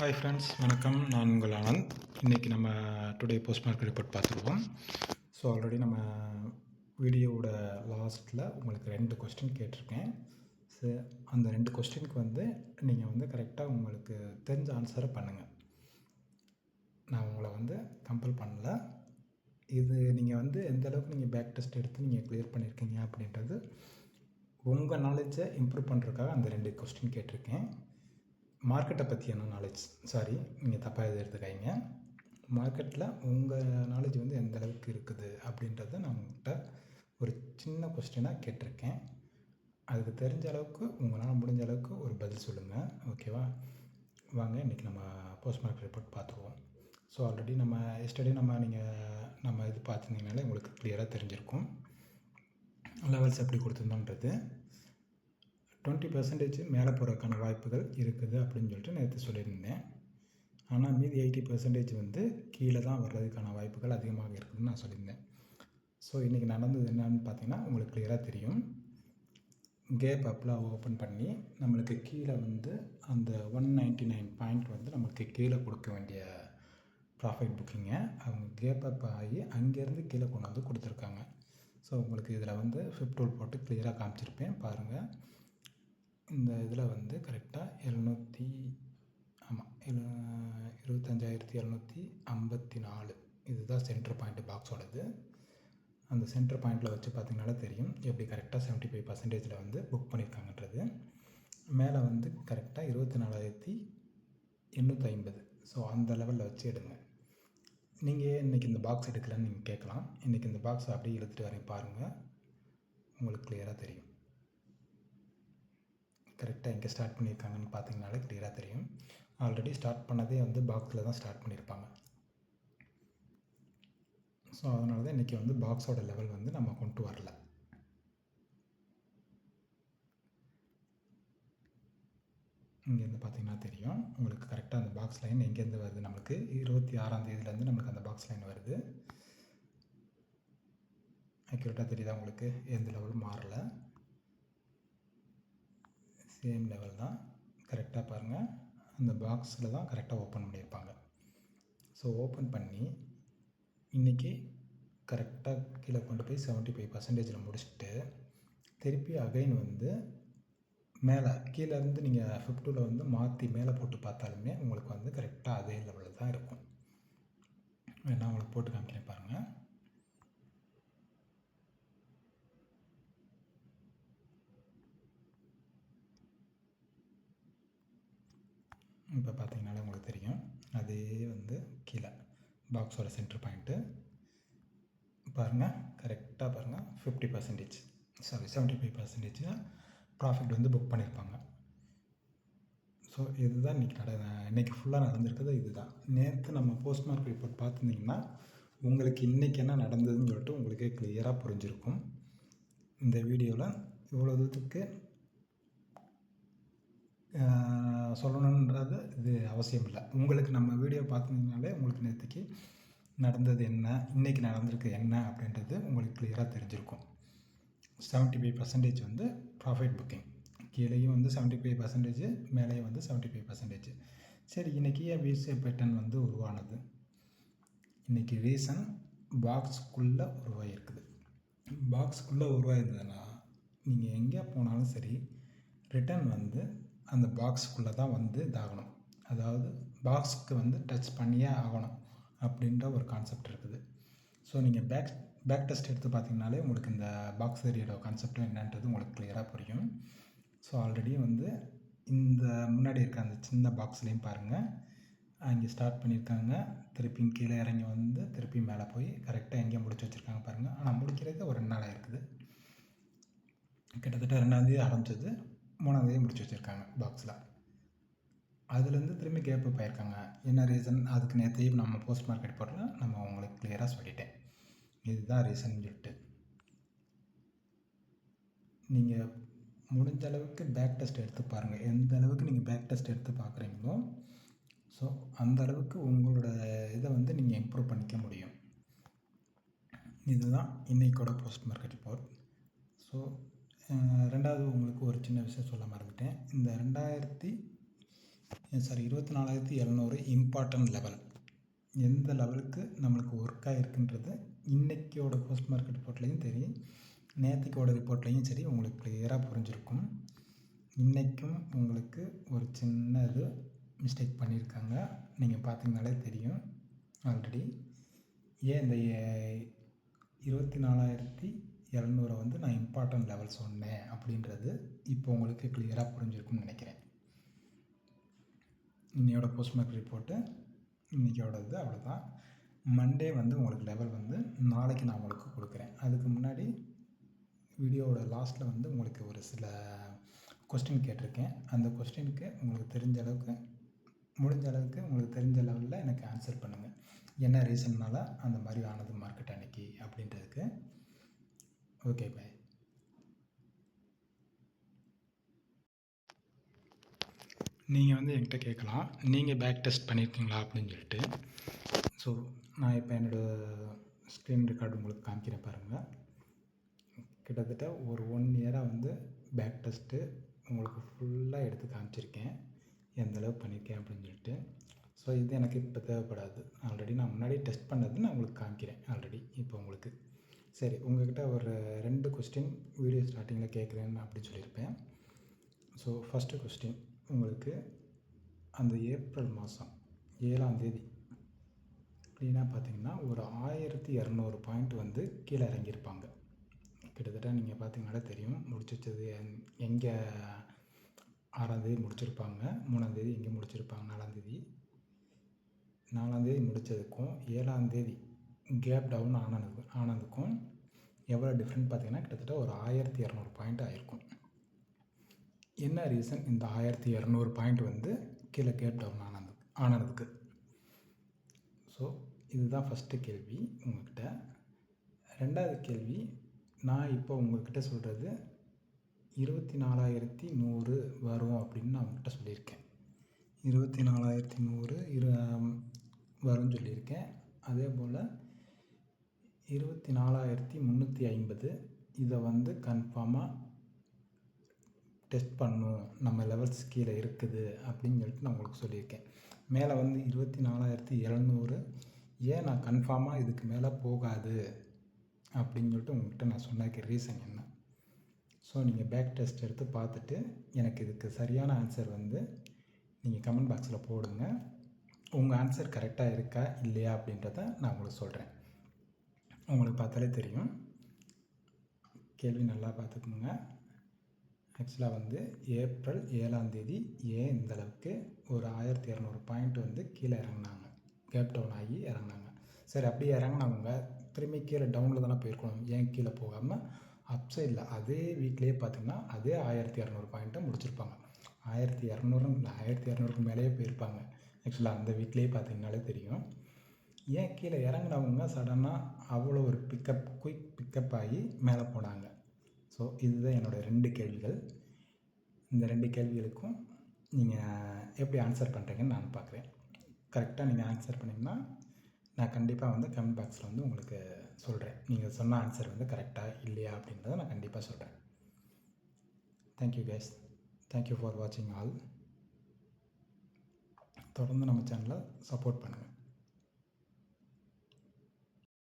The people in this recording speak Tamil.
ஹாய் ஃப்ரெண்ட்ஸ் வணக்கம். நான் உங்கள் ஆனந்த். இன்றைக்கி நம்ம டுடே போஸ்ட் மார்க்கெட் ரிப்போர்ட் பார்த்துருவோம். ஸோ ஆல்ரெடி நம்ம வீடியோவோட லாஸ்ட்டில் உங்களுக்கு ரெண்டு கொஸ்டின் கேட்டிருக்கேன். ஸோ அந்த ரெண்டு கொஸ்டினுக்கு வந்து நீங்கள் வந்து கரெக்டாக உங்களுக்கு தெரிஞ்ச ஆன்சரை பண்ணுங்கள் நான் உங்களை வந்து கம்பல் பண்ணல. இது நீங்கள் வந்து எந்த அளவுக்கு நீங்கள் பேக் டெஸ்ட் எடுத்து நீங்கள் கிளியர் பண்ணியிருக்கீங்க அப்படின்றது உங்கள் நாலேஜை இம்ப்ரூவ் பண்ணுறதுக்காக அந்த ரெண்டு கொஸ்டின் கேட்டிருக்கேன். மார்க்கெட்டை பற்றியான நாலேஜ் சாரி நீங்கள் தப்பாக எது எடுத்துக்காய்ங்க மார்க்கெட்டில் உங்கள் நாலேஜ் வந்து எந்த அளவுக்கு இருக்குது அப்படின்றத நான் உங்கள்கிட்ட ஒரு சின்ன கொஸ்டினாக கேட்டிருக்கேன். அதுக்கு தெரிஞ்ச அளவுக்கு உங்களால் முடிஞ்ச அளவுக்கு ஒரு பதில் சொல்லுங்கள் ஓகேவா வாங்க இன்றைக்கி நம்ம போஸ்ட் மார்க்கெட் ரிப்போர்ட் பார்த்துருவோம் ஸோ ஆல்ரெடி நம்ம எஸ்டர்டே நம்ம நீங்கள் நம்ம இது பார்த்துருந்தீங்கனாலே உங்களுக்கு கிளியராக தெரிஞ்சிருக்கும். லெவல்ஸ் எப்படி கொடுத்துருந்தோன்றது டுவெண்ட்டி பர்சன்டேஜ் மேலே போகிறதுக்கான வாய்ப்புகள் இருக்குது அப்படின்னு சொல்லிட்டு நேற்று சொல்லியிருந்தேன். ஆனால் மீதி எயிட்டி பர்சன்டேஜ் வந்து கீழே தான் வர்றதுக்கான வாய்ப்புகள் அதிகமாக இருக்குதுன்னு நான் சொல்லியிருந்தேன். ஸோ இன்றைக்கி நடந்தது என்னன்னு பார்த்தீங்கன்னா உங்களுக்கு கிளியராக தெரியும். கேப் அப்லாம் ஓப்பன் பண்ணி நம்மளுக்கு கீழே வந்து அந்த ஒன் நைன்ட்டி நைன் பாயிண்ட் வந்து நம்மளுக்கு கீழே கொடுக்க வேண்டிய ப்ராஃபிட் புக்கிங்கை அவங்க கேப் அப் ஆகி அங்கேருந்து கீழே கொண்டு வந்து கொடுத்துருக்காங்க. ஸோ உங்களுக்கு இதில் வந்து ஃபிஃப்ட் போட்டு கிளியராக காமிச்சிருப்பேன். பாருங்கள் இந்த இதில் வந்து கரெக்டாக எழுநூற்றி ஆமாம் எழு இருபத்தஞ்சாயிரத்தி எழுநூற்றி ஐம்பத்தி நாலு. இதுதான் சென்டர் பாயிண்ட் பாக்ஸோடது அந்த சென்டர் பாயிண்ட்டில் வச்சு பார்த்திங்கனால தெரியும் எப்படி கரெக்டாக செவன்ட்டி ஃபைவ் பர்சன்டேஜில் வந்து புக் பண்ணியிருக்காங்கன்றது. மேலே வந்து கரெக்டாக இருபத்தி நாலாயிரத்தி எண்ணூற்றி ஐம்பது. ஸோ அந்த லெவலில் வச்சு எடுங்க. நீங்கள் இன்றைக்கி இந்த பாக்ஸ் எடுக்கலன்னு நீங்கள் கேட்கலாம். இன்றைக்கி இந்த பாக்ஸ் அப்படியே இழுத்துட்டு வரேன் பாருங்கள் உங்களுக்கு கிளியராக தெரியும். கரெக்டாக எங்கே ஸ்டார்ட் பண்ணியிருக்காங்கன்னு பார்த்தீங்கனாலே கிளியராக தெரியும். ஆல்ரெடி ஸ்டார்ட் பண்ணதே வந்து பாக்ஸில் தான் ஸ்டார்ட் பண்ணியிருப்பாங்க. ஸோ அதனால தான் இன்றைக்கி வந்து பாக்ஸோட லெவல் வந்து நம்ம கொண்டு வரல. இங்கேருந்து பார்த்தீங்கன்னா தெரியும். உங்களுக்கு கரெக்டாக அந்த பாக்ஸ் லைன் எங்கேருந்து வருது நம்மளுக்கு? இருபத்தி ஆறாம் தேதியிலேருந்து நம்மளுக்கு அந்த பாக்ஸ் லைன் வருது. அக்யூரேட்டாக தெரியுதா உங்களுக்கு? எந்த லெவலும் மாறலை. சேம் லெவல் தான். கரெக்டாக பாருங்கள் அந்த பாக்ஸில் தான் கரெக்டாக ஓப்பன் பண்ணியிருப்பாங்க. ஸோ ஓப்பன் பண்ணி இன்றைக்கி கரெக்டாக கீழே கொண்டு போய் செவன்ட்டி ஃபைவ் பர்சன்டேஜில் முடிச்சுட்டு திருப்பி அகைன் வந்து மேலே கீழேருந்து நீங்கள் ஃபிஃப்டில் வந்து மாற்றி மேலே போட்டு பார்த்தாலுமே உங்களுக்கு வந்து கரெக்டாக அதே லெவலில் தான் இருக்கும். நான் உங்களுக்கு போட்டு காமிக்கிறேன் பாருங்கள் இப்போ பார்த்தீங்கனாலே உங்களுக்கு தெரியும். அதே வந்து கீழே பாக்ஸோட சென்டர் பாயிண்ட்டு பாருங்கள் கரெக்டாக பாருங்கள் fifty percentage sorry seventy five percentage profit வந்து புக் பண்ணியிருப்பாங்க. ஸோ இதுதான் இன்றைக்கி நட இன்றைக்கி ஃபுல்லாக நடந்திருக்கிறது இதுதான். நேற்று நம்ம போஸ்ட் மார்க் ரிப்போர்ட் பார்த்துருந்திங்கன்னா உங்களுக்கு இன்றைக்கி என்ன நடந்ததுன்னு சொல்லிட்டு உங்களுக்கே கிளியராக புரிஞ்சிருக்கும். இந்த வீடியோவில் இவ்வளோ தூரத்துக்கு சொல்லணுன்றது இது அவசியம் இல்லை உங்களுக்கு நம்ம வீடியோ பார்த்தீங்கனாலே உங்களுக்கு நேற்றுக்கு நடந்தது என்ன இன்றைக்கி நடந்திருக்கு என்ன அப்படின்றது உங்களுக்கு கிளியராக தெரிஞ்சிருக்கும். செவன்ட்டி ஃபைவ் பர்சன்டேஜ் வந்து ப்ராஃபிட் புக்கிங் கீழேயும் வந்து செவன்ட்டி ஃபைவ் பர்சன்டேஜ் மேலேயும் வந்து செவன்ட்டி ஃபைவ் பர்சன்டேஜ் சரி இன்றைக்கி ஏன் விசிஏ வந்து உருவானது. இன்றைக்கி ரீசன் பாக்ஸுக்குள்ளே உருவாகிருக்குது பாக்ஸுக்குள்ளே உருவாயிருந்ததுன்னா நீங்கள் எங்கே போனாலும் சரி ரிட்டர்ன் வந்து அந்த பாக்ஸுக்குள்ளே தான் வந்து இதாகணும். அதாவது பாக்ஸுக்கு வந்து டச் பண்ணியே ஆகணும் அப்படின்ற ஒரு கான்செப்ட் இருக்குது. ஸோ நீங்கள் பேக் பேக் டெஸ்ட் எடுத்து பார்த்தீங்கனாலே உங்களுக்கு இந்த பாக்ஸ் ஏரியோட கான்செப்டும் என்னன்றது உங்களுக்கு கிளியராக புரியும். ஸோ ஆல்ரெடி வந்து இந்த முன்னாடி இருக்க அந்த சின்ன பாக்ஸ்லேயும் பாருங்கள் அங்கே ஸ்டார்ட் பண்ணியிருக்காங்க. திருப்பியும் கீழே இறங்கி வந்து திருப்பி மேலே போய் கரெக்டாக எங்கேயும் முடிச்சு வச்சுருக்காங்க பாருங்கள் ஆனால் முடிக்கிறது ஒரு ரெண்டு நாளாக இருக்குது. கிட்டத்தட்ட ரெண்டாந்தேதி ஆரம்பிச்சது. மூணாந்தேதி முடிச்சு வச்சுருக்காங்க பாக்ஸில் அதுலேருந்து திரும்பி கேப் அப் ஆயிருக்காங்க. என்ன ரீசன் அதுக்கு நேற்றையும் நம்ம போஸ்ட் மார்க்கெட் போட்டில் நம்ம உங்களுக்கு கிளியராக சொல்லிட்டேன். இதுதான் ரீசன் சொல்லிட்டு. நீங்கள் முடிஞ்ச அளவுக்கு பேக் டெஸ்ட் எடுத்து பாருங்கள் எந்த அளவுக்கு நீங்கள் பேக் டெஸ்ட் எடுத்து பார்க்குறீங்களோ ஸோ அந்த அளவுக்கு உங்களோட இதை வந்து நீங்கள் இம்ப்ரூவ் பண்ணிக்க முடியும். இதுதான் இன்றைக்கோட போஸ்ட் மார்க்கெட் ரிப்போர்ட் ஸோ ரெண்டாவது உங்களுக்கு ஒரு சின்ன விஷயம் சொல்ல மறந்துட்டேன். இந்த ரெண்டாயிரத்தி சாரி இருபத்தி நாலாயிரத்தி எழுநூறு இம்பார்ட்டன்ட் லெவல் எந்த லெவலுக்கு நம்மளுக்கு ஒர்க் இருக்குன்றது இன்றைக்கியோட போஸ்ட் மார்க்கெட் ரிப்போர்ட்லேயும் தெரியும் நேற்றுக்கோட ரிப்போர்ட்லேயும் சரி உங்களுக்கு கிளியராக புரிஞ்சிருக்கும். இன்றைக்கும் உங்களுக்கு ஒரு சின்ன இது மிஸ்டேக் பண்ணியிருக்காங்க நீங்கள் பார்த்தீங்கனாலே தெரியும். ஆல்ரெடி ஏன் இந்த இருபத்தி நாலாயிரத்தி இரநூறை வந்து நான் இம்பார்ட்டன்ட் லெவல் சொன்னேன் அப்படின்றது இப்போ உங்களுக்கு கிளியராக புரிஞ்சிருக்கும்னு நினைக்கிறேன். இன்னையோட போஸ்ட் மார்க் ரிப்போர்ட்டு இன்றைக்கியோட இது அவ்வளோதான் மண்டே வந்து உங்களுக்கு லெவல் வந்து நாளைக்கு நான் உங்களுக்கு கொடுக்குறேன். அதுக்கு முன்னாடி வீடியோவோட லாஸ்ட்டில் வந்து உங்களுக்கு ஒரு சில கொஸ்டின் கேட்டிருக்கேன். அந்த கொஸ்டினுக்கு உங்களுக்கு தெரிஞ்ச அளவுக்கு முடிஞ்ச அளவுக்கு உங்களுக்கு தெரிஞ்ச லெவலில் எனக்கு ஆன்சர் பண்ணுங்கள் என்ன ரீசன்னால் அந்த மாதிரி ஆனது மார்க்கெட் அன்னைக்கு அப்படின்றதுக்கு. ஓகே பாய் நீங்கள் வந்து என்கிட்ட கேட்கலாம். நீங்கள் பேக் டெஸ்ட் பண்ணியிருக்கீங்களா அப்படின்னு சொல்லிட்டு. ஸோ நான் இப்போ என்னோடய ஸ்க்ரீன் ரெக்கார்டு உங்களுக்கு காமிக்கிறேன் பாருங்கள் கிட்டத்தட்ட ஒரு ஒன் இயராக வந்து பேக் டெஸ்ட்டு உங்களுக்கு ஃபுல்லாக எடுத்து காமிச்சிருக்கேன். எந்தளவு பண்ணியிருக்கேன் அப்படின்னு சொல்லிட்டு. ஸோ இது எனக்கு இப்போ தேவைப்படாது. ஆல்ரெடி நான் முன்னாடி டெஸ்ட் பண்ணது நான் உங்களுக்கு காமிக்கிறேன். ஆல்ரெடி இப்போ உங்களுக்கு. சரி உங்கள்கிட்ட ஒரு ரெண்டு கொஸ்டின் வீடியோ ஸ்டார்டிங்கில் கேட்குறேன்னு அப்படின்னு சொல்லியிருப்பேன். ஸோ ஃபஸ்ட்டு கொஸ்டின் உங்களுக்கு அந்த ஏப்ரல் மாதம் ஏழாம் தேதி க்ளீனாக பார்த்தீங்கன்னா ஒரு ஆயிரத்தி இரநூறு பாயிண்ட் வந்து கீழே இறங்கியிருப்பாங்க. கிட்டத்தட்ட நீங்கள் பார்த்தீங்கன்னா தெரியும் முடிச்சு வச்சது எங்கே ஆறாந்தேதி முடிச்சிருப்பாங்க மூணாந்தேதி எங்கே முடிச்சிருப்பாங்க நாலாந்தேதி நாலாந்தேதி முடித்ததுக்கும் ஏழாந்தேதி கேப் டவுன் ஆனதுக்கும் ஆனதுக்கும் எவ்வளோ டிஃப்ரெண்ட் பார்த்தீங்கன்னா கிட்டத்தட்ட ஒரு ஆயிரத்தி இரநூறு பாயிண்ட் ஆகிருக்கும் என்ன ரீசன் இந்த ஆயிரத்தி இரநூறு பாயிண்ட் வந்து கீழே கேப் டவுன் ஆனது ஆனதுக்கு? ஸோ இதுதான் ஃபஸ்ட்டு கேள்வி உங்கள்கிட்ட ரெண்டாவது கேள்வி நான் இப்போ உங்கள்கிட்ட சொல்கிறது இருபத்தி நாலாயிரத்தி நூறு வரும் அப்படின்னு நான் உங்கள்கிட்ட சொல்லியிருக்கேன். இருபத்தி நாலாயிரத்தி நூறு இரு வரும்னு சொல்லியிருக்கேன். அதே போல் இருபத்தி நாலாயிரத்தி முந்நூற்றி ஐம்பது. இதை வந்து கன்ஃபார்மாக டெஸ்ட் பண்ணும் நம்ம லெவல்ஸ் கீழே இருக்குது அப்படின்னு சொல்லிட்டு நான் உங்களுக்கு சொல்லியிருக்கேன். மேலே வந்து இருபத்தி நாலாயிரத்தி எழுநூறு. ஏன் நான் கன்ஃபார்மாக இதுக்கு மேலே போகாது அப்படின்னு சொல்லிட்டு உங்கள்கிட்ட நான் சொன்னதுக்கு ரீசன் என்ன? ஸோ நீங்கள் பேக் டெஸ்ட் எடுத்து பார்த்துட்டு எனக்கு இதுக்கு சரியான ஆன்சர் வந்து நீங்கள் கமெண்ட் பாக்ஸில் போடுங்க. உங்கள் ஆன்சர் கரெக்டாக இருக்கா இல்லையா அப்படின்றத நான் உங்களுக்கு சொல்கிறேன் உங்களுக்கு பார்த்தாலே தெரியும். கேள்வி நல்லா பார்த்துக்குங்க. ஆக்சுவலாக வந்து ஏப்ரல் ஏழாம் தேதி ஏன் இந்த அளவுக்கு ஒரு ஆயிரத்தி இரநூறு பாயிண்ட் வந்து கீழே இறங்கினாங்க? கேப் டவுன் ஆகி இறங்கினாங்க. சரி அப்படியே இறங்கினவங்க திரும்பி கீழே டவுனில் தானே போயிருக்கணும். ஏன் கீழே போகாமல் அப்சைடில் அதே வீக்லேயே பார்த்திங்கன்னா அதே ஆயிரத்தி இரநூறு பாயிண்ட்டை முடிச்சிருப்பாங்க. ஆயிரத்தி இரநூறு ஆயிரத்தி இரநூறுக்கு மேலேயே போயிருப்பாங்க. ஆக்சுவலாக அந்த வீக்லேயே பார்த்தீங்கனாலே தெரியும். ஏன் கீழே இறங்கினவங்க சடனாக அவ்வளோ ஒரு பிக்கப் குயிக் பிக்கப் ஆகி மேலே போனாங்க. ஸோ இதுதான் என்னோடய ரெண்டு கேள்விகள். இந்த ரெண்டு கேள்விகளுக்கும் நீங்கள் எப்படி ஆன்சர் பண்ணுறீங்கன்னு நான் பார்க்குறேன். கரெக்டாக நீங்கள் ஆன்சர் பண்ணிங்கன்னா நான் கண்டிப்பாக வந்து கமெண்ட் பாக்ஸில் வந்து உங்களுக்கு சொல்கிறேன் நீங்கள் சொன்ன ஆன்சர் வந்து கரெக்டாக இல்லையா அப்படின்றத நான் கண்டிப்பாக சொல்கிறேன் thank you guys thank you for வாட்சிங் ஆல் தொடர்ந்து நம்ம சேனலை சப்போர்ட் பண்ணுங்கள்